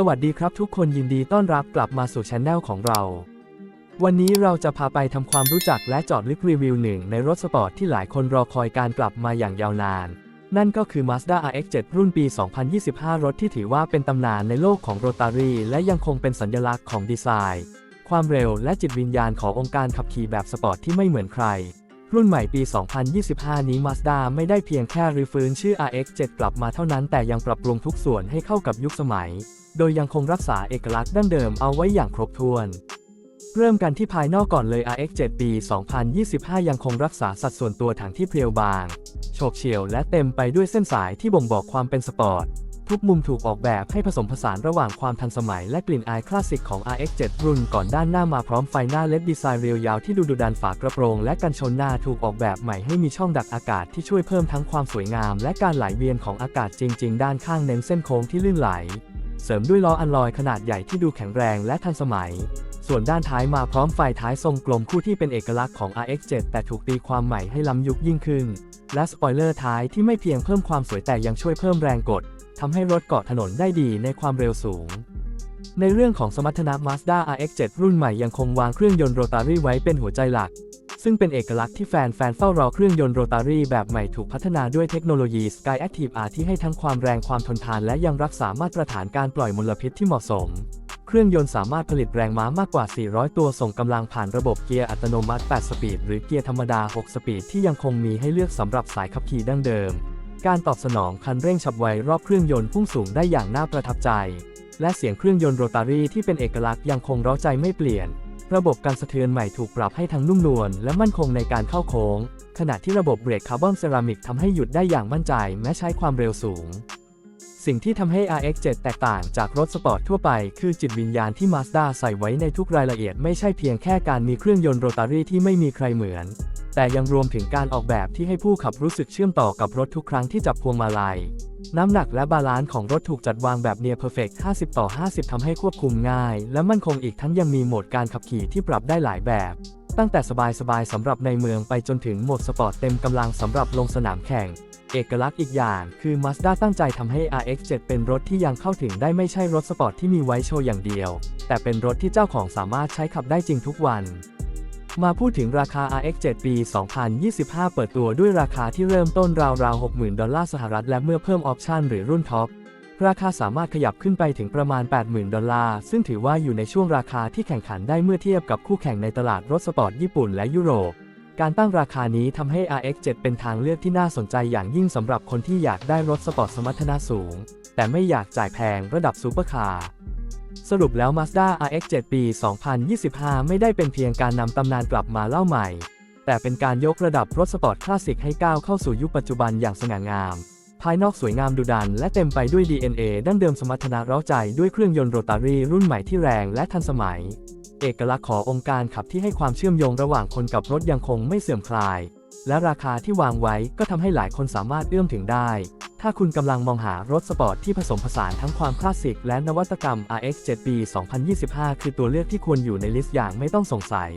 สวัสดีครับทุกคนยินดีต้อนรับกลับมาสู่ช anel ของเรา วันนี้เราจะพาไปทำความรู้จักและจอดลึกรีวิวหนึ่งในรถสปอร์ตที่หลายคนรอคอยการกลับมาอย่างยาวนาน นั่นก็คือ Mazda RX-7 รุ่นปี 2025 รถที่ถือว่าเป็นตำนานในโลกของโรตารีและยังคงเป็นสัญลักษณ์ของดีไซน์ ความเร็วและจิตวิญญาณขององค์การขับขี่แบบสปอร์ตที่ไม่เหมือนใคร รุ่นใหม่ปี 2025 นี้ Mazda ไม่ได้เพียงแค่รื้อฟื้นชื่อ RX-7 กลับมาเท่านั้นแต่ยังปรับปรุงทุกส่วนให้เข้ากับยุคสมัย โดยยังคงรักษาเอกลักษณ์ดั้งเดิมเอาไว้อย่างครบถ้วน เริ่มกันที่ภายนอกก่อนเลย RX-7 ปี 2025 ยังคงรักษาสัดส่วนตัวถังที่เพรียวบาง โฉบเฉี่ยวและเต็มไปด้วยเส้นสายที่บ่งบอกความเป็นสปอร์ต ทุกมุมถูกออกแบบให้ผสมผสานระหว่างความทันสมัยและกลิ่นอายคลาสสิกของ RX-7 รุ่นก่อนด้านหน้ามาพร้อมไฟหน้าเลดดีไซน์เรียวยาวที่ดูดุดันฝากระโปรง และกันชนหน้าถูกออกแบบใหม่ให้มีช่องดักอากาศที่ช่วยเพิ่มทั้งความสวยงาม และการไหลเวียนของอากาศจริง ๆ ด้านข้างเน้นเส้นโค้งที่ลื่นไหล เสริมด้วยล้ออันลอยขนาดใหญ่ที่ดูแข็งแรงและทันสมัย ส่วนด้านท้ายมาพร้อมไฟท้ายทรงกลมคู่ที่เป็นเอกลักษณ์ของ RX-7 แต่ถูกตีความใหม่ให้ล้ำยุคยิ่งขึ้น และสปอยเลอร์ท้ายที่ไม่เพียงเพิ่มความสวยแต่ยังช่วยเพิ่มแรงกดทำให้รถเกาะถนนได้ดีในความเร็วสูงในเรื่องของสมรรถนะ Mazda RX-7 รุ่นใหม่ยังคงวางเครื่องยนต์โรตารี่ไว้เป็นหัวใจหลัก ซึ่งเป็นเอกลักษณ์ที่แฟนๆเฝ้ารอเครื่องยนต์โรตารี่แบบใหม่ถูกพัฒนาด้วยเทคโนโลยี Sky Active R ที่ให้ทั้งความแรงความทนทานและยังรักษามาตรฐานการปล่อยมลพิษที่เหมาะสม เครื่องยนต์สามารถผลิตแรงม้ามากกว่า 400 ตัวส่งกำลังผ่านระบบเกียร์อัตโนมัติ 8 สปีด หรือเกียร์ธรรมดา 6 สปีด ที่ยังคงมีให้เลือกสำหรับสายขับขี่ดั้งเดิม การตอบสนองคันเร่งฉับไวรอบเครื่องยนต์พุ่งสูงได้อย่างน่าประทับใจ และเสียงเครื่องยนต์โรตารี่ที่เป็นเอกลักษณ์ยังคงเร้าใจไม่เปลี่ยน ระบบการสะเทือนใหม่ถูกปรับให้ทั้งนุ่มนวลและมั่นคงในการเข้าโค้ง ขณะที่ระบบเบรกคาร์บอนเซรามิกทำให้หยุดได้อย่างมั่นใจแม้ใช้ความเร็วสูง สิ่งที่ทำให้ RX-7 แตกต่างจากรถสปอร์ตทั่วไป คือจิตวิญญาณที่ Mazda ใส่ไว้ในทุกรายละเอียดไม่ใช่เพียงแค่การมีเครื่องยนต์โรตารี่ที่ไม่มีใครเหมือน แต่ยังรวมถึงการออกแบบที่ให้ผู้ขับรู้สึกเชื่อมต่อกับรถทุกครั้งที่จับพวงมาลัย น้ำหนักและบาลานซ์ของรถถูกจัดวางแบบ Near Perfect 50 ต่อ 50ทำให้ควบคุมง่าย และมั่นคงอีกทั้งยังมีโหมดการขับขี่ที่ปรับได้หลายแบบตั้งแต่สบายๆสำหรับในเมืองไปจนถึงโหมดสปอร์ตเต็มกำลังสำหรับลงสนามแข่ง เอกลักษณ์อีกอย่างคือ Mazda ตั้งใจทำให้ RX-7 เป็นรถที่ยังเข้าถึงได้ไม่ใช่รถสปอร์ตที่มีไว้โชว์อย่างเดียว แต่เป็นรถที่เจ้าของสามารถใช้ขับได้จริงทุกวัน มาพูดถึงราคา RX-7 ปี 2025 เปิดตัวด้วยราคาที่เริ่มต้นราวๆ 60,000 ดอลลาร์สหรัฐ และเมื่อเพิ่มออปชันหรือรุ่นท็อป ราคาสามารถขยับขึ้นไปถึงประมาณ 80,000 ดอลลาร์ ซึ่งถือว่าอยู่ในช่วงราคาที่แข่งขันได้เมื่อเทียบกับคู่แข่งในตลาดรถสปอร์ตญี่ปุ่นและยุโรป การตั้งราคานี้ทำให้ RX-7 เป็นทางเลือกที่น่าสนใจอย่างยิ่งสำหรับคนที่อยากได้รถสปอร์ตสมรรถนะสูง แต่ไม่อยากจ่ายแพงระดับซูเปอร์คาร์สรุปแล้ว Mazda RX-7 ปี 2025 ไม่ได้เป็นเพียงการนำตำนานกลับมาเล่าใหม่ แต่เป็นการยกระดับรถสปอร์ตคลาสสิกให้ก้าวเข้าสู่ยุคปัจจุบันอย่างสง่างาม ภายนอกสวยงามดุดัน และเต็มไปด้วย DNA ดั้งเดิมสมรรถนะร้าใจด้วยเครื่องยนต์โรตารี่รุ่นใหม่ที่แรงและทันสมัย เอกลักษณ์ขององค์การขับที่ให้ความเชื่อมโยงระหว่างคนกับรถยังคงไม่เสื่อมคลาย และราคาที่วางไว้ก็ทำให้หลายคนสามารถเอื้อมถึงได้ ถ้าคุณกำลังมองหารถสปอร์ตที่ผสมผสานทั้งความคลาสสิกและนวัตกรรม RX-7 ปี 2025 คือตัวเลือกที่ควรอยู่ในลิสต์อย่างไม่ต้องสงสัย